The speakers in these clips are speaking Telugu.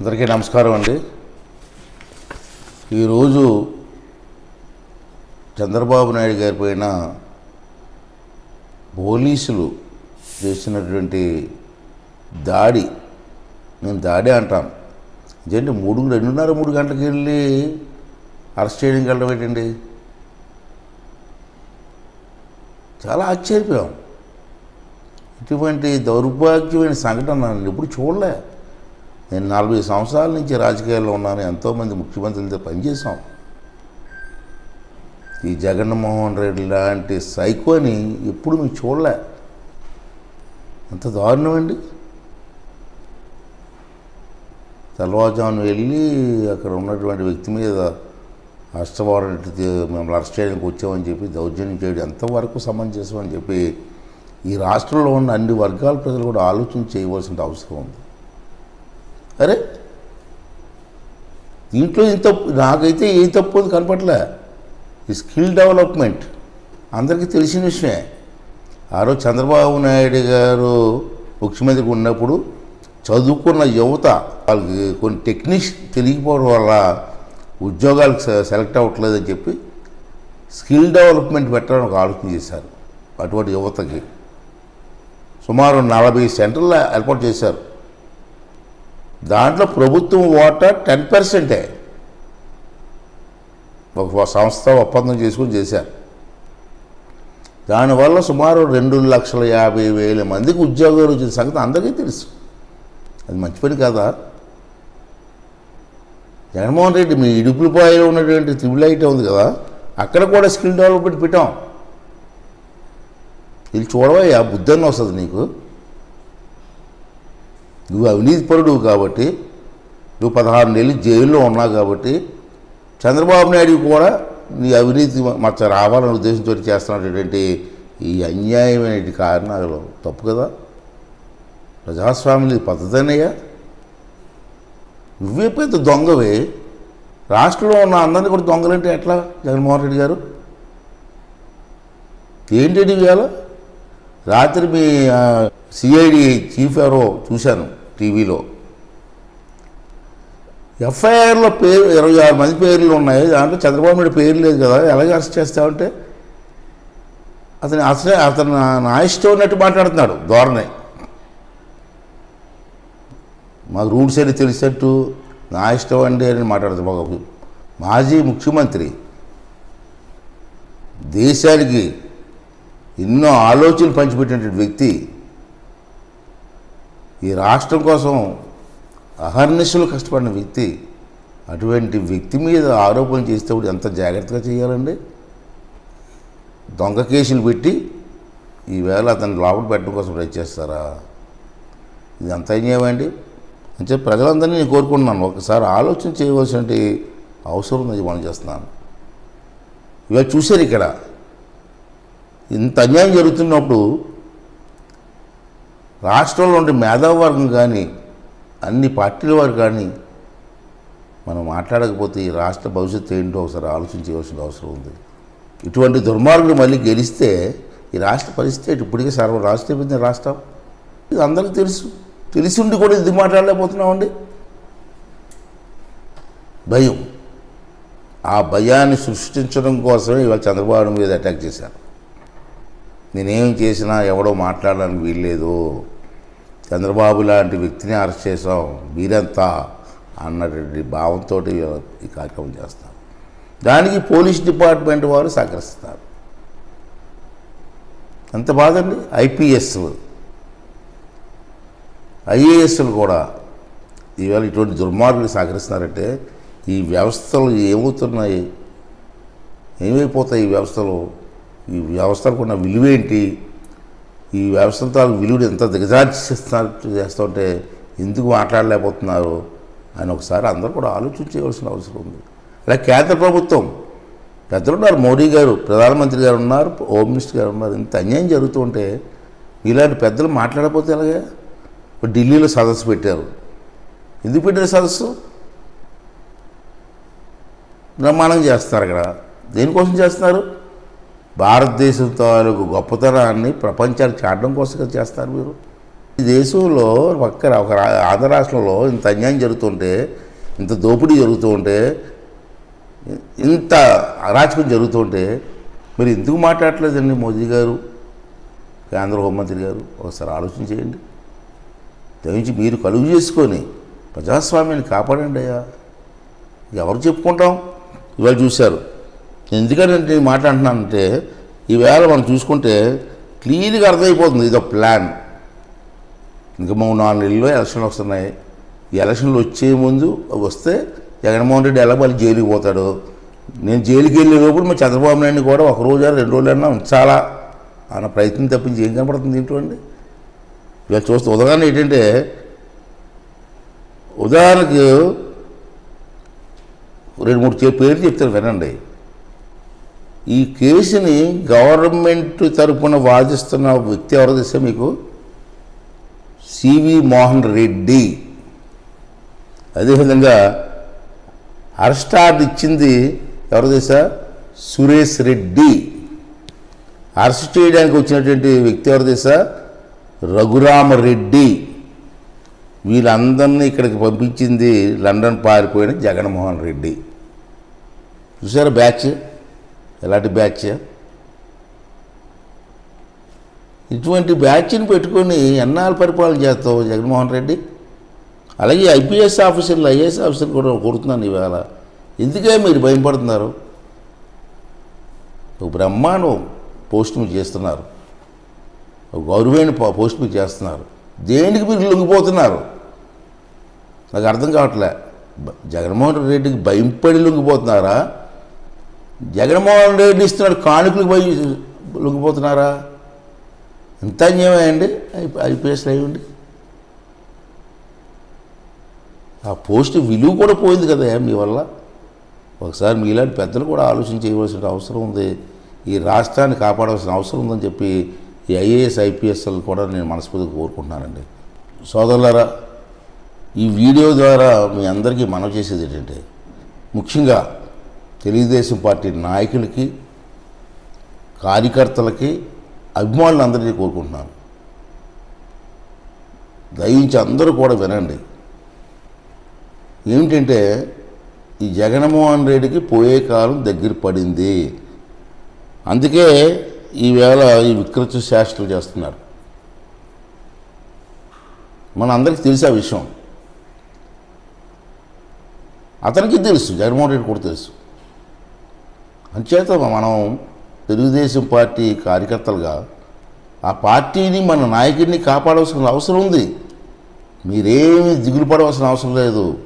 అందరికీ నమస్కారం అండి. ఈరోజు చంద్రబాబు నాయుడు గారి పైన పోలీసులు చేసినటువంటి దాడి మేము దాడి అంటాం. ఏంటంటే మూడు రెండున్నర మూడు గంటలకు వెళ్ళి అరెస్ట్ చేయడానికి వెళ్ళడం ఏంటండి? చాలా ఆశ్చర్యపోయాం. ఇటువంటి దౌర్భాగ్యమైన సంఘటన ఎప్పుడు చూడలే. నేను నలభై సంవత్సరాల నుంచి రాజకీయాల్లో ఉన్నాను ఎంతోమంది ముఖ్యమంత్రులతో పనిచేసాం ఈ జగన్మోహన్ రెడ్డి లాంటి సైకోని ఎప్పుడు మీకు చూడలే. అంత దారుణం అండి తెల్లవారుజామున వెళ్ళి అక్కడ ఉన్నటువంటి వ్యక్తి మీద అరెస్ట్ వారెంట్ తీ- మిమ్మల్ని అరెస్ట్ చేయడానికి వచ్చామని చెప్పి దౌర్జన్యం చేయడం ఎంతవరకు సమంజసం అని చెప్పి ఈ రాష్ట్రంలో ఉన్న అన్ని వర్గాల ప్రజలు కూడా ఆలోచన చేయవలసిన అవసరం ఉంది. అరే? దీంట్లో ఇంత తప్పు నాకైతే ఏ తప్పు ఉంది కనపట్లే ఈ స్కిల్ డెవలప్మెంట్ అందరికీ తెలిసిన విషయమే. ఆ రోజు చంద్రబాబు నాయుడు గారు ముఖ్యమంత్రికి ఉన్నప్పుడు చదువుకున్న యువత వాళ్ళకి కొన్ని టెక్నిక్స్ తెలియకపోవడం వల్ల ఉద్యోగాలకు సె- సెలెక్ట్ అవ్వట్లేదని చెప్పి స్కిల్ డెవలప్మెంట్ పెట్టడానికి ఒక ఆలోచన చేశారు అటువంటి యువతకి. సుమారు నలభై సెంటర్లు ఏర్పాటు చేశారు. దాంట్లో ప్రభుత్వం ఓటా టెన్ పర్సెంటే. ఒక సంస్థ ఒప్పందం చేసుకుని చేశారు. దానివల్ల సుమారు రెండు లక్షల యాభై వేల మందికి ఉద్యోగాలు వచ్చిన సంగతి అందరికీ తెలుసు. అది మంచి పని కదా? జగన్మోహన్ రెడ్డి మీ ఇడుపులపాయలో ఉన్నటువంటి త్రిబుల్ ఉంది కదా అక్కడ కూడా స్కిల్ డెవలప్మెంట్ పెట్టాం. వీళ్ళు చూడవయ్యా బుద్ధన్న వస్తుంది నీకు. నువ్వు అవినీతి పరుడు కాబట్టి నువ్వు పదహారు నెలలు జైల్లో ఉన్నావు కాబట్టి చంద్రబాబు నాయుడు కూడా నీ అవినీతి మచ్చ రావాలనే ఉద్దేశంతో చేస్తున్నటువంటి ఈ అన్యాయమైన కారణాలు తప్పు కదా? ప్రజాస్వామ్యం పద్ధతేనయ్యా? నువ్వే పెద్ద దొంగవే. రాష్ట్రంలో ఉన్న అందరినీ కూడా దొంగలంటే ఎట్లా జగన్మోహన్ రెడ్డి గారు? ఏంటండి ఇవాళ? రాత్రి మీ సిఐడి చీఫ్ ఎవరో చూశాను. టీవీలో. ఎఫ్ఐఆర్లో పేరు ఇరవై ఆరు మంది పేర్లు ఉన్నాయి. దాంట్లో చంద్రబాబు నాయుడు పేరు లేదు కదా. ఎలాగ అరెస్ట్ చేస్తామంటే అతను అసలే అతను నా- ఇష్టం ఉన్నట్టు మాట్లాడుతున్నాడు ధోరణి. మాకు రూల్స్ అని తెలిసినట్టు? నా ఇష్టం అండి అని మాట్లాడుతున్నాడు ఒక మాజీ ముఖ్యమంత్రి. దేశానికి ఎన్నో ఆలోచనలు పంచిపెట్టినటువంటి వ్యక్తి. ఈ రాష్ట్రం కోసం అహర్నిశలు కష్టపడిన వ్యక్తి అటువంటి వ్యక్తి మీద ఆరోపణ చేసేటప్పుడు ఎంత జాగ్రత్తగా చేయాలండి? దొంగ కేసులు పెట్టి ఈవేళ అతన్ని లోపల పెట్టడం కోసం ట్రై చేస్తారా? ఇది అంత అన్యాయమండి అంటే ప్రజలందరినీ నేను కోరుకుంటున్నాను ఒకసారి ఆలోచన చేయవలసిన అవసరం ఉందని మనం చేస్తున్నాను. ఇవాళ చూశారు ఇక్కడ ఇంత అన్యాయం జరుగుతున్నప్పుడు రాష్ట్రంలో ఉండే మేధావర్గం కానీ అన్ని పార్టీల వారు కానీ మనం మాట్లాడకపోతే ఈ రాష్ట్ర భవిష్యత్తు ఏంటో ఒకసారి ఆలోచించవలసిన అవసరం ఉంది. ఇటువంటి దుర్మార్గులు మళ్ళీ గెలిస్తే ఈ రాష్ట్ర పరిస్థితి ఇప్పటికే సర్వ రాష్ట్రపోయింది రాష్ట్రం. ఇది అందరికీ తెలుసు. తెలిసి ఉండి కూడా ఇది మాట్లాడలేకపోతున్నామండి? భయం. ఆ భయాన్ని సృష్టించడం కోసమే ఇవాళ చంద్రబాబు మీద అటాక్ చేశారు. నేనేం చేసినా ఎవడో మాట్లాడడానికి వీల్లేదు. చంద్రబాబు లాంటి వ్యక్తిని అరెస్ట్ చేసాం మీరంతా అన్నటువంటి భావంతో ఈ కార్యక్రమం చేస్తాం దానికి పోలీస్ డిపార్ట్మెంట్ వారు సహకరిస్తారు. ఎంత బాధండి? ఐపీఎస్లు. ఐఏఎస్లు కూడా ఈవేళ ఇటువంటి దుర్మార్గులు సహకరిస్తున్నారంటే ఈ వ్యవస్థలు ఏమవుతున్నాయి? ఏమైపోతాయి ఈ వ్యవస్థలు? ఈ వ్యవస్థలకు ఉన్న విలువ ఏంటి ఈ వ్యవస్థలతో విలువడు ఎంత దిగజార్చిస్తున్నారు చేస్తుంటే ఎందుకు మాట్లాడలేకపోతున్నారు అని ఒకసారి అందరూ కూడా ఆలోచించవలసిన అవసరం ఉంది. అలాగే కేంద్ర ప్రభుత్వం పెద్దలు ఉన్నారు మోడీ గారు ప్రధానమంత్రి గారు ఉన్నారు హోమ్ మినిస్టర్ గారు ఉన్నారు ఇంత అన్యాయం జరుగుతుంటే ఇలాంటి పెద్దలు మాట్లాడకపోతే ఎలాగే? ఢిల్లీలో సదస్సు పెట్టారు. ఎందుకు పెట్టారు సదస్సు? బ్రహ్మాండం చేస్తున్నారు అక్కడ దేనికోసం చేస్తున్నారు? భారతదేశం తాలూకు గొప్పతనాన్ని ప్రపంచానికి చాటడం కోసం చేస్తారు మీరు. ఈ దేశంలో పక్క ఒక ఆంధ్ర రాష్ట్రంలో ఇంత అన్యాయం జరుగుతుంటే ఇంత దోపిడీ జరుగుతూ ఉంటే ఇంత అరాచకం జరుగుతుంటే మీరు ఎందుకు మాట్లాడలేదండి మోదీ గారు? కేంద్ర హోంమంత్రి గారు ఒకసారి ఆలోచన చేయండి. దయించి మీరు కలుగు చేసుకొని ప్రజాస్వామ్యాన్ని కాపాడండి అయ్యా. ఎవరు చెప్పుకుంటాం? ఇవాళ చూశారు. ఎందుకంటే నేను మాట్లాడుతున్నానంటే ఈవేళ మనం చూసుకుంటే క్లియర్గా అర్థమైపోతుంది ఇదో ప్లాన్. ఇంకా మూడు నాలుగు నెలల్లో ఎలక్షన్లు వస్తున్నాయి. ఈ ఎలక్షన్లు వచ్చే ముందు వస్తే జగన్మోహన్ రెడ్డి ఎలా మళ్ళీ జైలుకి పోతాడు? నేను జైలుకి వెళ్ళే లోపల మా చంద్రబాబు నాయుడిని కూడా ఒక రోజు రెండు రోజులైనా ఉంచాలా? అన్న ప్రయత్నం తప్పించి ఏం కనపడుతుంది ఏంటండి? అండి ఇవాళ చూస్తే ఉదాహరణ ఏంటంటే ఉదాహరణకు రెండు మూడు పేర్లు చెప్తారు వినండి. ఈ కేసుని గవర్నమెంట్ తరపున వాదిస్తున్న వ్యక్తి ఎవరు తెలుసా మీకు? C V Mohan Reddy. అదేవిధంగా అరెస్ట్ ఆర్డర్ ఇచ్చింది ఎవరు తెలుసా? సురేష్ రెడ్డి. అరెస్ట్ చేయడానికి వచ్చినటువంటి వ్యక్తి ఎవరు తెలుసా? రఘురామరెడ్డి వీళ్ళందరినీ ఇక్కడికి పంపించింది లండన్ పారిపోయిన జగన్మోహన్ రెడ్డి. చూసారా బ్యాచ్? ఎలాంటి బ్యాచ్? ఇటువంటి బ్యాచ్ని పెట్టుకొని ఎన్నాళ్ళు పరిపాలన చేస్తావు జగన్మోహన్ రెడ్డి? అలాగే ఐపీఎస్ ఆఫీసర్లు ఐఏఎస్ ఆఫీసర్లు కూడా కోరుతున్నాను ఇవాళ. ఎందుకే మీరు భయపడుతున్నారు? ఒక బ్రహ్మాండం పోస్ట్ చేస్తున్నారు. ఒక గౌరవమైన పో- చేస్తున్నారు. దేనికి మీరు లొంగిపోతున్నారు? నాకు అర్థం కావట్లే. జగన్మోహన్ రెడ్డికి భయంపడి లొంగిపోతున్నారా? జగన్మోహన్ రెడ్డి ఇస్తున్నాడు కానుకలకు పోయి లొంగిపోతున్నారా? ఎంత అన్యాయమే అండి ఐ- ఐపీఎస్లు అయ్యండి. ఆ పోస్ట్ విలువ కూడా పోయింది కదా మీ వల్ల? ఒకసారి మీలాంటి పెద్దలు కూడా ఆలోచన చేయవలసిన అవసరం ఉంది. ఈ రాష్ట్రాన్ని కాపాడవలసిన అవసరం ఉందని చెప్పి ఈ ఐఏఎస్ ఐపీఎస్ఎల్ కూడా నేను మనస్ఫూర్తిగా కోరుకుంటున్నానండి. సోదరులారా ఈ వీడియో ద్వారా మీ అందరికీ మనవి చేసేది ఏంటంటే ముఖ్యంగా తెలుగుదేశం పార్టీ నాయకులకి కార్యకర్తలకి అభిమానులందరినీ కోరుకుంటున్నాను. దయించి అందరూ కూడా వినండి. ఏమిటంటే ఈ జగన్మోహన్ రెడ్డికి పోయే కాలం దగ్గర పడింది. అందుకే ఈవేళ ఈ వికృత శాస్త్రాలు చేస్తున్నారు. మన అందరికీ తెలిసి ఆ విషయం. అతనికి తెలుసు జగన్మోహన్ రెడ్డి కూడా తెలుసు. అంచేత మనం తెలుగుదేశం పార్టీ కార్యకర్తలుగా ఆ పార్టీని మన నాయకుడిని కాపాడవలసిన అవసరం ఉంది. మీరేమి దిగులు పడవలసిన అవసరం లేదు.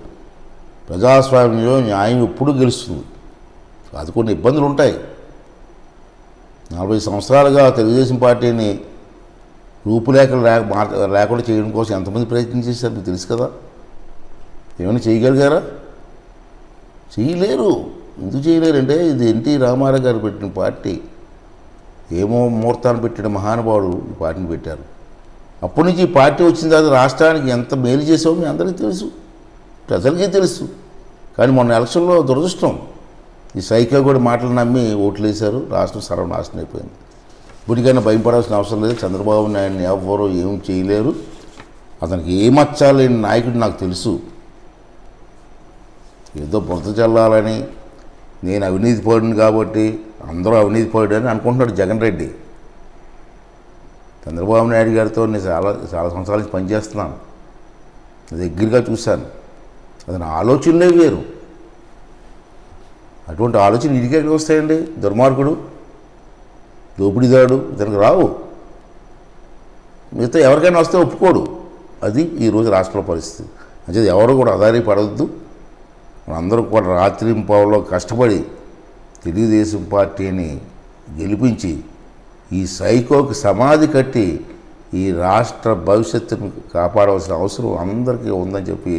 ప్రజాస్వామ్యంలో న్యాయం ఎప్పుడూ గెలుస్తుంది. అది కొన్ని ఇబ్బందులు ఉంటాయి. నలభై సంవత్సరాలుగా తెలుగుదేశం పార్టీని రూపురేఖలు లేక లేకుండా చేయడం కోసం ఎంతమంది ప్రయత్నం చేశారు మీకు తెలుసు కదా? ఏమైనా చేయగలిగారా? చేయలేరు. ఎందుకు చేయలేరంటే ఇది ఎన్టీ రామారావు గారు పెట్టిన పార్టీ. ఏమో ముహూర్తాన్ని పెట్టిన మహానుభావుడు ఈ పార్టీని పెట్టారు. అప్పటి నుంచి ఈ పార్టీ వచ్చిన తర్వాత రాష్ట్రానికి ఎంత మేలు చేసామో మీ అందరికీ తెలుసు. ప్రజలకే తెలుసు. కానీ మొన్న ఎలక్షన్లో దురదృష్టం. ఈ సైకిల్ కూడా మాటలు నమ్మి ఓట్లు వేశారు. రాష్ట్రం సర్వనాశనం అయిపోయింది. ఇప్పటికైనా భయపడాల్సిన అవసరం లేదు. చంద్రబాబు నాయుడిని ఎవ్వరూ ఏం చేయలేరు. అతనికి ఏమచ్చాలని నాయకుడు నాకు తెలుసు. ఏదో బురద చల్లాలని నేను అవినీతి పడిని కాబట్టి అందరూ అవినీతి అని అనుకుంటున్నాడు జగన్ రెడ్డి. చంద్రబాబు నాయుడు గారితో నేను చాలా చాలా సంవత్సరాల నుంచి పనిచేస్తున్నాను. దగ్గరగా చూశాను. అతని ఆలోచనలే వేరు. అటువంటి ఆలోచన ఇదికే వస్తాయండి. దుర్మార్గుడు దోపిడీదాడు ఇతనికి రావు. మిగతా ఎవరికైనా వస్తే ఒప్పుకోడు. అది ఈరోజు రాష్ట్ర పరిస్థితి. అంటే ఎవరు కూడా అదారి పడవద్దు మనందరూ కూడా రాత్రింపావులో కష్టపడి తెలుగుదేశం పార్టీని గెలిపించి ఈ సైకోకి సమాధి కట్టి ఈ రాష్ట్ర భవిష్యత్తును కాపాడవలసిన అవసరం అందరికీ ఉందని చెప్పి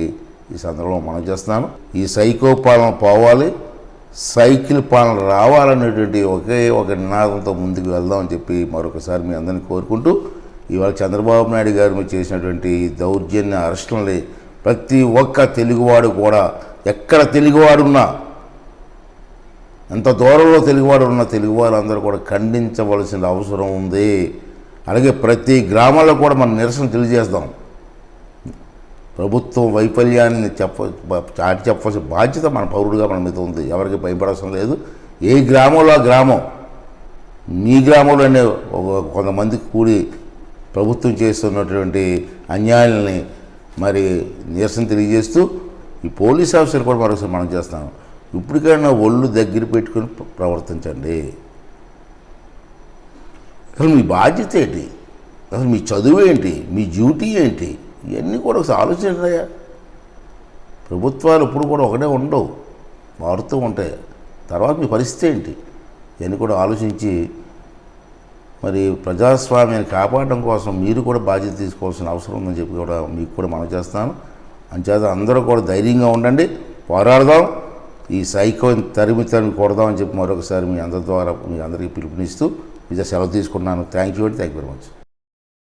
ఈ సందర్భంలో మనం చేస్తున్నాను. ఈ సైకో పాలన పోవాలి సైకిల్ పాలన రావాలనేటువంటి ఒకే ఒక నినాదంతో ముందుకు వెళ్దామని చెప్పి మరొకసారి మీ అందరినీ కోరుకుంటూ ఇవాళ చంద్రబాబు నాయుడు గారు మీరు చేసినటువంటి దౌర్జన్య అరెస్టులని ప్రతి ఒక్క తెలుగువాడు కూడా ఎక్కడ తెలుగువాడున్నా ఎంత దూరంలో తెలుగువాడు ఉన్న తెలుగు వాళ్ళందరూ కూడా ఖండించవలసిన అవసరం ఉంది. అలాగే ప్రతి గ్రామాల్లో కూడా మనం నిరసన తెలియజేస్తాం. ప్రభుత్వం వైఫల్యాన్ని చెప్ప చాటి చెప్పాల్సిన బాధ్యత మన పౌరుడిగా మన మీద ఉంది. ఎవరికి భయపడాల్సిన లేదు. ఏ గ్రామంలో ఆ గ్రామం మీ గ్రామంలోనే ఒక- కొంతమంది కూడి ప్రభుత్వం చేస్తున్నటువంటి అన్యాయాలని మరి నిరసన తెలియజేస్తూ ఈ పోలీస్ ఆఫీసర్ కూడా మరొకసారి మనం చేస్తాం. ఇప్పటికైనా ఒళ్ళు దగ్గర పెట్టుకుని ప్రవర్తించండి. అసలు మీ బాధ్యత ఏంటి? అసలు మీ చదువు ఏంటి? మీ డ్యూటీ ఏంటి? ఇవన్నీ కూడా ఒకసారి ఆలోచించండి ప్రభుత్వాలు ఇప్పుడు కూడా ఒకటే ఉండవు. మారుతూ ఉంటాయి. తర్వాత మీ పరిస్థితి ఏంటి? ఇవన్నీ కూడా ఆలోచించి మరి ప్రజాస్వామ్యాన్ని కాపాడడం కోసం మీరు కూడా బాధ్యత తీసుకోవాల్సిన అవసరం ఉందని చెప్పి కూడా మీకు కూడా మనం చేస్తాను. అంచేత అందరూ కూడా ధైర్యంగా ఉండండి పోరాడదాం. ఈ సైకోని తరిమి తరిమి కొడదామని చెప్పి మరొకసారి మీ అందరి ద్వారా మీ అందరికీ పిలుపునిస్తూ ఇదే సెలవు తీసుకున్నాను థ్యాంక్ యూ అండి థ్యాంక్ యూ వెరీ మచ్